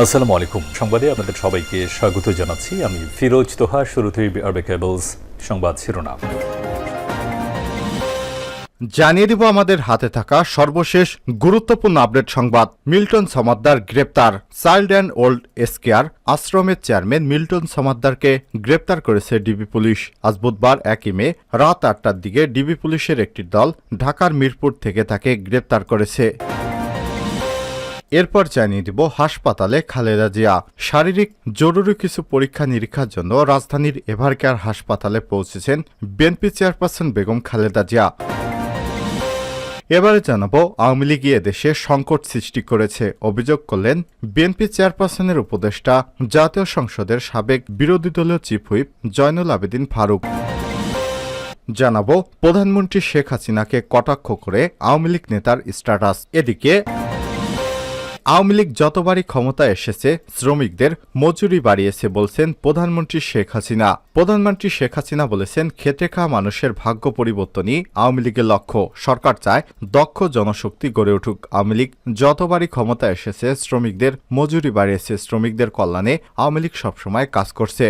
আসসালামু আলাইকুম। সংবাদে আপনাদের সবাইকে স্বাগত জানাচ্ছি। আমি ফিরোজ তোহা, শুরুতেই আরবে কেবলস সংবাদ শিরোনাম। জানিয়ে দিব আমাদের হাতে থাকা সর্বশেষ গুরুত্বপূর্ণ আপডেট সংবাদ। মিল্টন সমাদ্দার গ্রেপ্তার। চাইল্ড অ্যান্ড ওল্ড এসকেআর আশ্রমের চেয়ারম্যান মিল্টন সমাদ্দারকে গ্রেপ্তার করেছে ডিবি পুলিশ। আজ বুধবার একই মে, রাত আটটার দিকে ডিবি পুলিশের একটি দল ঢাকার মিরপুর থেকে তাকে গ্রেপ্তার করেছে। এরপর জানিয়ে দিব হাসপাতালে খালেদা জিয়া। শারীরিক জরুরি কিছু পরীক্ষা নিরীক্ষার জন্য রাজধানীর এভারকেয়ার হাসপাতালে পৌঁছেছেন বিএনপি চেয়ারপারসন বেগম খালেদা জিয়া। এবারে জানাব, আওয়ামী লীগ দেশে সংকট সৃষ্টি করেছে। অভিযোগ করলেন বিএনপি চেয়ারপারসনের উপদেষ্টা, জাতীয় সংসদের সাবেক বিরোধী দলীয় চিফ হুইপ জয়নুল আবেদিন ফারুক। জানাব, প্রধানমন্ত্রী শেখ হাসিনাকে কটাক্ষ করে আওয়ামী লীগ নেতার স্ট্যাটাস। এদিকে আওয়ামী লীগ যতবারই ক্ষমতা এসেছে, শ্রমিকদের মজুরি বাড়িয়েছে বলছেন প্রধানমন্ত্রী শেখ হাসিনা। প্রধানমন্ত্রী শেখ হাসিনা বলেছেন, খেটে খাওয়া মানুষের ভাগ্য পরিবর্তনই আওয়ামী লীগের লক্ষ্য। সরকার চায় দক্ষ জনশক্তি গড়ে উঠুক। আওয়ামী লীগ যতবারই ক্ষমতা এসেছে, শ্রমিকদের মজুরি বাড়িয়েছে। শ্রমিকদের কল্যাণে আওয়ামী লীগ সবসময় কাজ করছে।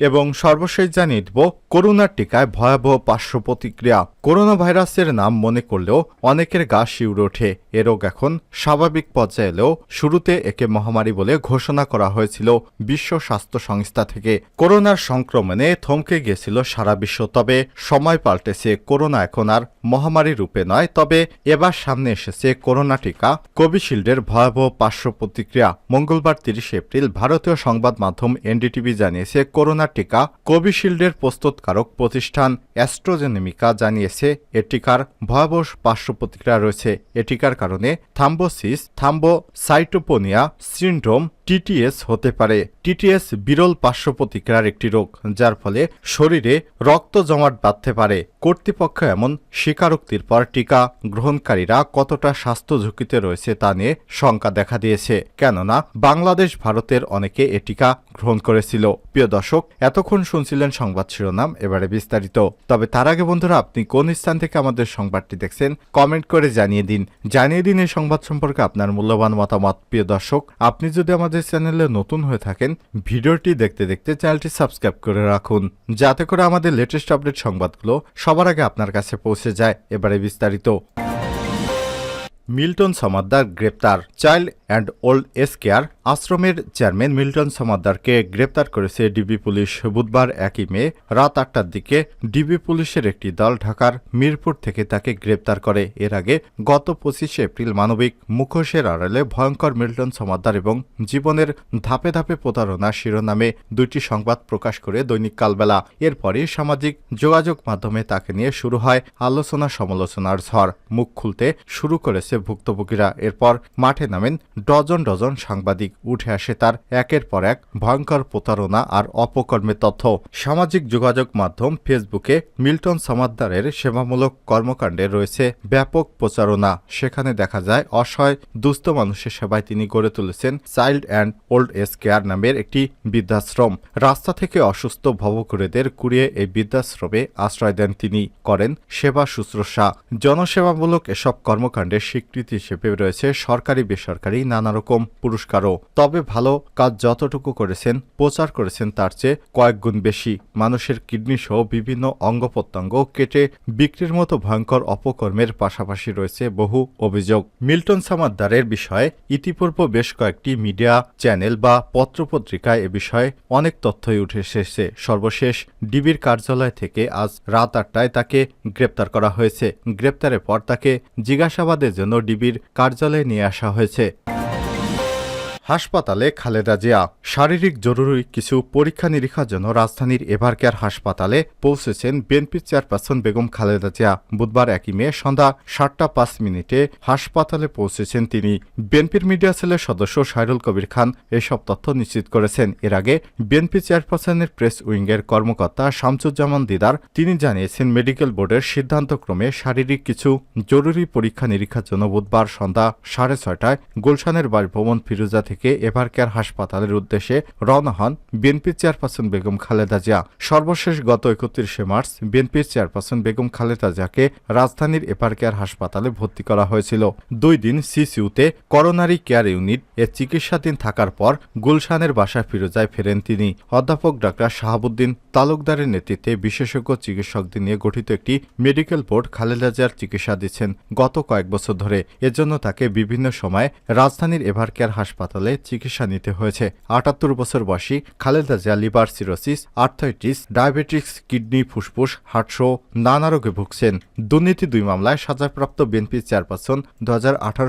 এবং সর্বশেষ জানিয়ে দিব, করোনার টিকায় ভয়াবহ পার্শ্ব প্রতিক্রিয়া করোনা ভাইরাসের নাম মনে করলেও অনেকের গা শিউরে ওঠে। এ রোগ এখন স্বাভাবিক পর্যায়ে এলেও শুরুতে একে মহামারী বলে ঘোষণা করা হয়েছিল বিশ্ব স্বাস্থ্য সংস্থা থেকে। করোনার সংক্রমণে থমকে গিয়েছিল সারা বিশ্ব, তবে সময় পাল্টেছে করোনা এখন আর মহামারী রূপে নয়। তবে এবার সামনে এসেছে করোনা টিকা, কোভিশিল্ডের ভয়াবহ পার্শ্ব প্রতিক্রিয়া মঙ্গলবার তিরিশে এপ্রিল ভারতীয় সংবাদ মাধ্যম এনডিটিভি জানিয়েছে, করোনা টিকা কোভিশিল্ডের প্রস্তুতকারক প্রতিষ্ঠান অ্যাস্ট্রোজেনেমিকা জানিয়েছে, এ টিকার ভয়াবহ পার্শ্ব প্রতিক্রিয়া রয়েছে। এ টিকার কারণে থাম্বোসিস, থাম্বোসাইটোপোনিয়া সিন্ড্রোম টিটিএস হতে পারে। টিটিএস বিরল পার্শ্ব প্রতিক্রিয়ার একটি রোগ, যার ফলে শরীরে রক্ত জমাট বাঁধতে পারে। কর্তৃপক্ষ এমন স্বীকারোক্তির পর টিকা গ্রহণকারীরা কতটা স্বাস্থ্য ঝুঁকিতে রয়েছে তা নিয়ে শঙ্কা দেখা দিয়েছে। কেননা, বাংলাদেশ, ভারতের অনেকে এ টিকা গ্রহণ করেছিল। প্রিয় দর্শক, এতক্ষণ শুনছিলেন সংবাদ শিরোনাম, এবারে বিস্তারিত। তবে তার আগে বন্ধুরা, আপনি কোন স্থান থেকে আমাদের সংবাদটি দেখছেন, কমেন্ট করে জানিয়ে দিন। জানিয়ে দিন এই সংবাদ সম্পর্কে আপনার মূল্যবান মতামত। প্রিয় দর্শক, আপনি যদি আমাদের চ্যানেলে নতুন হয়ে থাকেন, ভিডিওটি দেখতে দেখতে চ্যানেলটি সাবস্ক্রাইব করে রাখুন। যাতে করে আমাদের লেটেস্ট আপডেট সংবাদগুলো সবার আগে আপনার কাছে পৌঁছে যায়। এবারে বিস্তারিত। মিল্টন সমাদ্দার গ্রেপ্তার, child and old age care আশ্রমের চেয়ারম্যান মিল্টন সমাদ্দারকে গ্রেপ্তার করেছে ডিবি পুলিশ। বুধবার একই মে রাত আটটার দিকে ডিবি পুলিশের একটি দল ঢাকার মিরপুর থেকে তাকে গ্রেপ্তার করে। এর আগে গত পঁচিশে এপ্রিল মানবিক মুখোশের আড়ালে ভয়ঙ্কর মিল্টন সমাদ্দার এবং জীবনের ধাপে ধাপে প্রতারণা শিরোনামে দুইটি সংবাদ প্রকাশ করে দৈনিক কালবেলা। এরপরই সামাজিক যোগাযোগ মাধ্যমে তাকে নিয়ে শুরু হয় আলোচনা সমালোচনার ঝড়। মুখ খুলতে শুরু করেছে ভুক্তভোগীরা। এরপর মাঠে নামেন ডজন ডজন সাংবাদিক। উঠে আসে তার একের পর এক ভয়ঙ্কর প্রতারণা আর অপকর্মের তথ্য। সামাজিক যোগাযোগ মাধ্যম ফেসবুকে মিল্টন সমাদ্দারের সেবামূলক কর্মকাণ্ডে রয়েছে ব্যাপক প্রচারণা। সেখানে দেখা যায়, অসহায়, দুস্থ মানুষের সেবায় তিনি গড়ে তুলেছেন child and old age care নামের একটি বৃদ্ধাশ্রম। রাস্তা থেকে অসুস্থ ভবঘুরেদের কুড়িয়ে এই বৃদ্ধাশ্রমে আশ্রয় দেন তিনি, করেন সেবা শুশ্রূষা। জনসেবামূলক এসব কর্মকাণ্ডের স্বীকৃতি হিসেবে রয়েছে সরকারি বেসরকারি নানা রকম পুরস্কারও। তবে ভালো কাজ যতটুকু করেছেন, প্রচার করেছেন তার চেয়ে কয়েক গুণ বেশি। মানুষের কিডনি সহ বিভিন্ন অঙ্গ প্রত্যঙ্গ কেটে বিক্রির মতো ভয়ঙ্কর অপকর্মের পাশাপাশি রয়েছে বহু অভিযোগ। মিল্টন সামাদ্দারের বিষয়ে ইতিপূর্ব বেশ কয়েকটি মিডিয়া চ্যানেল বা পত্রপত্রিকায় এ বিষয়ে অনেক তথ্যই উঠে এসেছে। সর্বশেষ ডিবির কার্যালয় থেকে আজ রাত আটটায় তাকে গ্রেপ্তার করা হয়েছে। গ্রেপ্তারের পর তাকে জিজ্ঞাসাবাদের জন্য ডিবির কার্যালয়ে নিয়ে আসা হয়েছে। হাসপাতালে খালেদা জিয়া, শারীরিক জরুরি কিছু পরীক্ষা নিরীক্ষার জন্য রাজধানীর এভারকেয়ার হাসপাতালে পৌঁছেছেন বিএনপি চেয়ারপারসন বেগম খালেদা জিয়া। বুধবার একই মে সন্ধ্যা সাতটা পাঁচ মিনিটে হাসপাতালে পৌঁছেছেন তিনি। বিএনপির মিডিয়া সেলের সদস্য সাইরুল কবির খান এসব তথ্য নিশ্চিত করেছেন। এর আগে বিএনপি চেয়ারপারসনের প্রেস উইংয়ের কর্মকর্তা শামসুজ্জামান দিদার, তিনি জানিয়েছেন মেডিকেল বোর্ডের সিদ্ধান্তক্রমে শারীরিক কিছু জরুরি পরীক্ষা নিরীক্ষার জন্য বুধবার সন্ধ্যা সাড়ে ছয়টায় গুলশানের বাসভবন ফিরোজা থেকে এভারকেয়ার হাসপাতালের উদ্দেশ্যে রওনা হন বিএনপি চেয়ারপারসন বেগম খালেদা জিয়া। সর্বশেষ গত একত্রিশে মার্চ বিএনপির চেয়ারপারসন বেগম খালেদা জিয়াকে রাজধানীর এভারকেয়ার হাসপাতালে ভর্তি করা হয়েছিল। দুই দিন সিসিউতে করোনারি কেয়ার ইউনিট এ চিকিৎসাধীন থাকার পর গুলশানের বাসায় ফিরোজায় ফেরেন তিনি। অধ্যাপক ডাক্তার শাহাবুদ্দিন তালুকদারের নেতৃত্বে বিশেষজ্ঞ চিকিৎসকদের নিয়ে গঠিত একটি মেডিকেল বোর্ড খালেদা জিয়ার চিকিৎসা দিচ্ছেন। গত কয়েক বছর ধরে। এজন্য তাকে বিভিন্ন সময় রাজধানীর এভারকেয়ার হাসপাতালে চিকিৎসা নিতে হয়েছে। আটাত্তর বছর বয়সী Khaleda Zia liver cirrhosis arthritis diabetics, kidney, ফুসফুস হার্টসহ নানা রোগে ভুগছেন। দুর্নীতি দুই মামলায় সাজাপ্রাপ্ত বিএনপি চেয়ারপারসন দু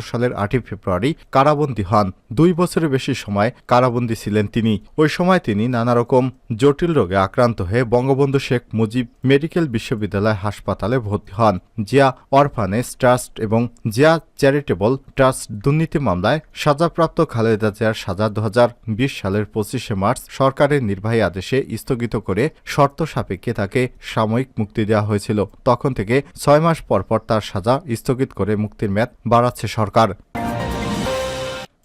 সালের আটই ফেব্রুয়ারি কারাবন্দী হন। দুই বছরের বেশি সময় কারাবন্দী ছিলেন তিনি। ওই সময় তিনি নানা রকম জটিল রোগে আক্রান্ত হয়ে বঙ্গবন্ধু শেখ মুজিব মেডিকেল বিশ্ববিদ্যালয় হাসপাতালে ভর্তি হন। জিয়া অরফানেজ ট্রাস্ট এবং জিয়া চ্যারিটেবল ট্রাস্ট দুর্নীতি মামলায় সাজাপ্রাপ্ত খালেদা জিয়ার সাজা দু সালের পঁচিশে মার্চ সরকারের নির্বাহী আদেশে স্থগিত করে শর্ত সাপেক্ষে তাকে সাময়িক মুক্তি দেওয়া হয়েছিল। তখন থেকে ছয় মাস পরপর তার সাজা স্থগিত করে মুক্তির ম্যাদ বাড়াচ্ছে সরকার।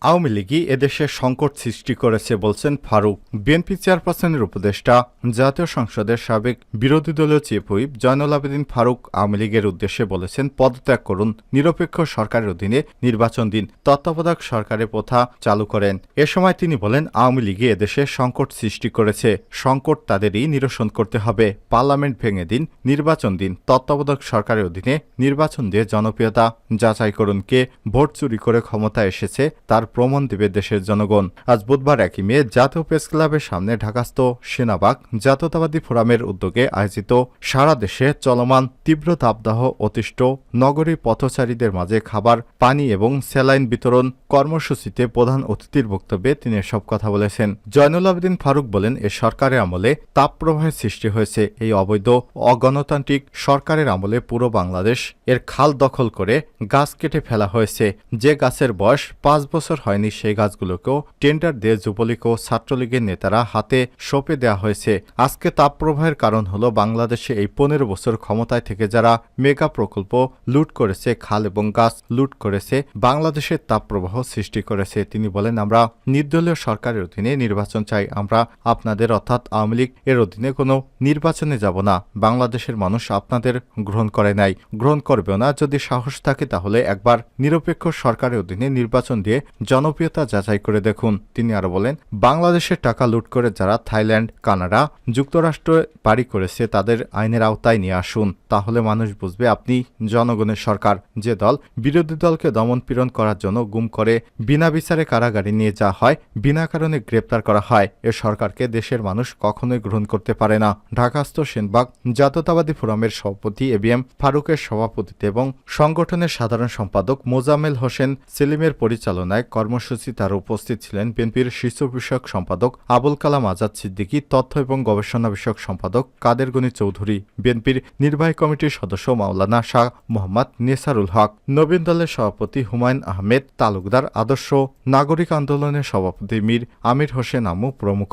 আওয়ামী লীগই এদেশে সংকট সৃষ্টি করেছে বলছেন ফারুক। বিএনপি চেয়ারপারসনের উপদেষ্টা, জাতীয় সংসদের সাবেক বিরোধী দলীয় চিফ হুইপ জয়নুল আবেদিন ফারুক আওয়ামী লীগের উদ্দেশ্যে বলেছেন, পদত্যাগ করুন, নিরপেক্ষ সরকারের অধীনে নির্বাচন দিন, তত্ত্বাবধায়ক সরকারের প্রথা চালু করেন। এ সময় তিনি বলেন, আওয়ামী লীগই এদেশে সংকট সৃষ্টি করেছে, সংকট তাদেরই নিরসন করতে হবে। পার্লামেন্ট ভেঙে দিন, নির্বাচন দিন, তত্ত্বাবধায়ক সরকারের অধীনে নির্বাচন দিয়ে জনপ্রিয়তা যাচাই করুন কে, ভোট চুরি করে ক্ষমতা এসেছে, তার প্রমাণ দেবে দেশের জনগণ। আজ বুধবার একই মে জাতীয় প্রেস ক্লাবের সামনে ঢাকাস্থ সেনাবাগ জাতীয়তাবাদী ফোরামের উদ্যোগে আয়োজিত সারা দেশে চলমান তীব্র তাপদাহ অতিষ্ঠ নগরী পথচারীদের মাঝে খাবার, পানি এবং স্যালাইন বিতরণ কর্মসূচিতে প্রধান অতিথির বক্তব্যে তিনি এসব কথা বলেছেন। জয়নুল আবেদিন ফারুক বলেন, এ সরকারের আমলে তাপ তাপপ্রবাহের সৃষ্টি হয়েছে। এই অবৈধ, অগণতান্ত্রিক সরকারের আমলে পুরো বাংলাদেশ এর খাল দখল করে গাছ কেটে ফেলা হয়েছে। যে গাছের বয়স পাঁচ বছর হয়নি সেই গাছগুলোকেও টেন্ডার দিয়ে যুবলীগ ও ছাত্রলীগের নেতারা হাতে সঁপে দেওয়া হয়েছে। আজকে তাপপ্রবাহের কারণ হলো বাংলাদেশে এই পনেরো বছর ক্ষমতায় থেকে যারা মেগা প্রকল্প লুট করেছে, খাল এবং গাছ লুট করেছে, বাংলাদেশের তাপপ্রবাহ সৃষ্টি করেছে। তিনি বলেন, আমরা নির্দলীয় সরকারের অধীনে নির্বাচন চাই। আমরা আপনাদের অর্থাৎ আওয়ামী লীগ এর অধীনে কোনো নির্বাচনে যাব না। বাংলাদেশের মানুষ আপনাদের গ্রহণ করে নাই। গ্রহণ করবেও না। যদি সাহস থাকে তাহলে একবার নিরপেক্ষ সরকারের অধীনে নির্বাচন দিয়ে জনপ্রিয়তা যাচাই করে দেখুন। তিনি আরও বলেন, বাংলাদেশের টাকা লুট করে যারা থাইল্যান্ড, কানাডা যুক্তরাষ্ট্রে বাড়ি করেছে তাদের আইনের আওতায় নিয়ে আসুন। তাহলে মানুষ বুঝবে আপনি জনগণের সরকার। যে দল বিরোধী দলকে দমন পীড়ন করার জন্য গুম করে, বিনা বিচারে কারাগারে নিয়ে যাওয়া হয়, বিনা কারণে গ্রেপ্তার করা হয়, এ সরকারকে দেশের মানুষ কখনোই গ্রহণ করতে পারে না। ঢাকাস্থ সেনবাগ, জাতীয়তাবাদী ফোরামের সভাপতি এবিএম ফারুকের সভাপতিত্বে এবং সংগঠনের সাধারণ সম্পাদক মোজামেল হোসেন সেলিমের পরিচালনায় কর্মসূচি তার উপস্থিত ছিলেন বিএনপির শীর্ষ বিষয়ক সম্পাদক আবুল কালাম আজাদ সিদ্দিকী, তথ্য এবং গবেষণা বিষয়ক সম্পাদক কাদের গনি চৌধুরী, বিএনপির নির্বাহী কমিটির সদস্য মাওলানা শাহ মোহাম্মদ নেসারুল হক, নবীন দলের সভাপতি হুমায়ুন আহমেদ, তালুকদার আদর্শ নাগরিক আন্দোলনের সভাপতি মীর আমির হোসেন আমু প্রমুখ।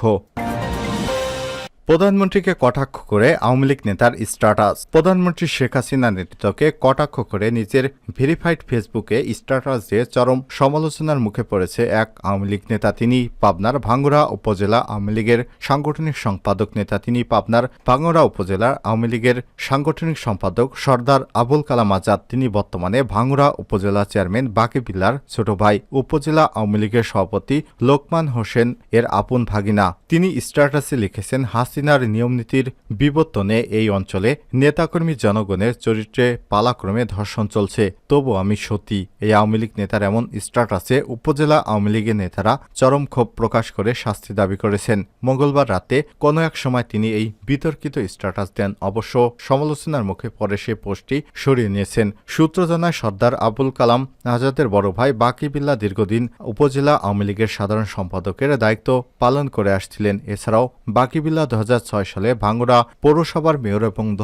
প্রধানমন্ত্রীকে কটাক্ষ করে আওয়ামী লীগ নেতার স্ট্যাটাস। প্রধানমন্ত্রী শেখ হাসিনা নেতৃত্বকে কটাক্ষ করে নিজের ভেরিফাইড ফেসবুকে স্ট্যাটাস দিয়ে চরম সমালোচনার মুখে পড়েছে এক আওয়ামী লীগ নেতা। তিনি পাবনার ভাঙ্গুড়া উপজেলা আওয়ামী লীগের সাংগঠনিক সম্পাদক নেতা। তিনি পাবনার ভাঙ্গুড়া উপজেলার আওয়ামী লীগের সাংগঠনিক সম্পাদক সর্দার আবুল কালাম আজাদ। তিনি বর্তমানে ভাঙ্গুড়া উপজেলা চেয়ারম্যান বাকি বিল্লার ছোট ভাই। উপজেলা আওয়ামী লীগের সভাপতি লোকমান হোসেন এর আপন ভাগিনা। তিনি স্ট্যাটাসে লিখেছেন হাসিনার নিয়মনীতির বিবর্তনে এই অঞ্চলে নেতাকর্মী জনগণের চরিত্রে পালাক্রমে ধর্ষণ চলছে। তবু আমি সত্যি, এই আওয়ামী লীগ নেতার এমন স্ট্যাটাসে উপজেলা আওয়ামী লীগের নেতারা চরম ক্ষোভ প্রকাশ করে শাস্তি দাবি করেছেন। মঙ্গলবার রাতে কোনো এক সময় তিনি এই বিতর্কিত স্ট্যাটাস দেন। অবশ্য সমালোচনার মুখে পরে সে পোস্টটি সরিয়ে নিয়েছেন। সূত্র জানায়, সর্দার আবুল কালাম আজাদের বড় ভাই বাকি বিল্লা দীর্ঘদিন উপজেলা আওয়ামী লীগের সাধারণ সম্পাদকের দায়িত্ব পালন করে আসছিলেন। এছাড়াও বাকি বিল্লা সালে ভাঙ্গুড়া পৌরসভার মেয়র এবং দু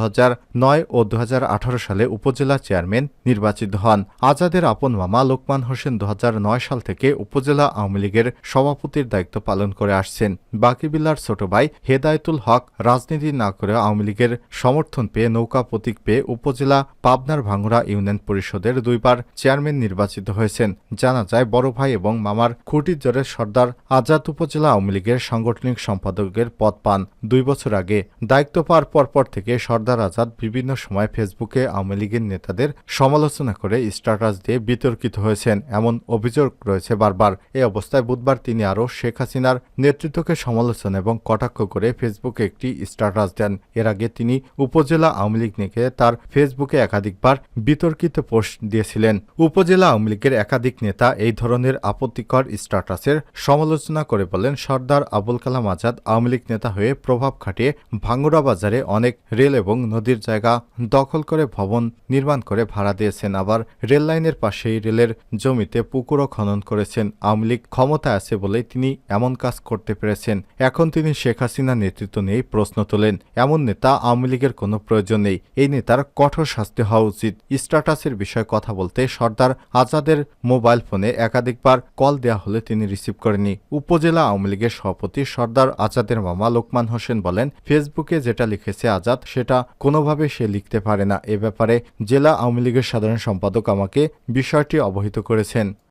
নয় ও দু হাজার আঠারো সালে উপজেলা চেয়ারম্যান নির্বাচিত হন। আজাদের আপন মামা লোকমান হোসেন দু হাজার নয় সাল থেকে উপজেলা আওয়ামী লীগের সভাপতির দায়িত্ব পালন করে আসছেন। বাকিবিলার ছোট ভাই হেদায়তুল হক রাজনীতি না করে আওয়ামী লীগের সমর্থন পেয়ে নৌকা প্রতীক পেয়ে উপজেলা পাবনার ভাঙ্গুড়া ইউনিয়ন পরিষদের দুইবার চেয়ারম্যান নির্বাচিত হয়েছেন। জানা যায়, বড় ভাই এবং মামার খুঁটির জোরে সর্দার আজাদ উপজেলা আওয়ামী লীগের সাংগঠনিক সম্পাদকের পদ পান। দুই বছর আগে দায়িত্ব পাওয়ার পরপর থেকে সর্দার আজাদ বিভিন্ন সময় ফেসবুকে আওয়ামী লীগের নেতাদের সমালোচনা করে স্ট্যাটাস দিয়ে বিতর্কিত হয়েছেন। এমন অভিযোগ রয়েছে বারবার। এই অবস্থায় বুধবার তিনি আরও শেখ হাসিনার নেতৃত্বকে সমালোচনা এবং কটাক্ষ করে ফেসবুকে একটি স্ট্যাটাস দেন। এর আগে তিনি উপজেলা আওয়ামী লীগ নিয়ে তার ফেসবুকে একাধিকবার বিতর্কিত পোস্ট দিয়েছিলেন। উপজেলা আওয়ামী লীগের একাধিক নেতা এই ধরনের আপত্তিকর স্ট্যাটাসের সমালোচনা করে বলেন, সর্দার আবুল কালাম আজাদ আওয়ামী লীগ নেতা হয়ে প্রভাব খাটিয়ে ভাঙ্গুড়া বাজারে অনেক রেল এবং নদীর জায়গা দখল করে ভবন নির্মাণ করে ভাড়া দিয়েছেন। আবার রেল লাইনের পাশেই রেলের জমিতে পুকুরও খনন করেছেন। আওয়ামী লীগ ক্ষমতায় আছে বলেই তিনি এমন কাজ করতে পেরেছেন। এখন তিনি শেখ হাসিনার নেতৃত্ব নিয়েই প্রশ্ন তোলেন। এমন নেতা আওয়ামী লীগের কোনো প্রয়োজন নেই। এই নেতার কঠোর শাস্তি হওয়া উচিত। স্ট্যাটাসের বিষয়ে কথা বলতে সর্দার আজাদের মোবাইল ফোনে একাধিকবার কল দেওয়া হলে তিনি রিসিভ করেনি উপজেলা আওয়ামী লীগের সভাপতি সর্দার আজাদের মামা লোকমান হোসেন বলেন, ফেসবুকে যেটা লিখেছে আজাদ, সেটা কোনোভাবে সে লিখতে পারে না। এ ব্যাপারে জেলা আওয়ামী লীগের সাধারণ সম্পাদক আমাকে বিষয়টি অবহিত করেছেন।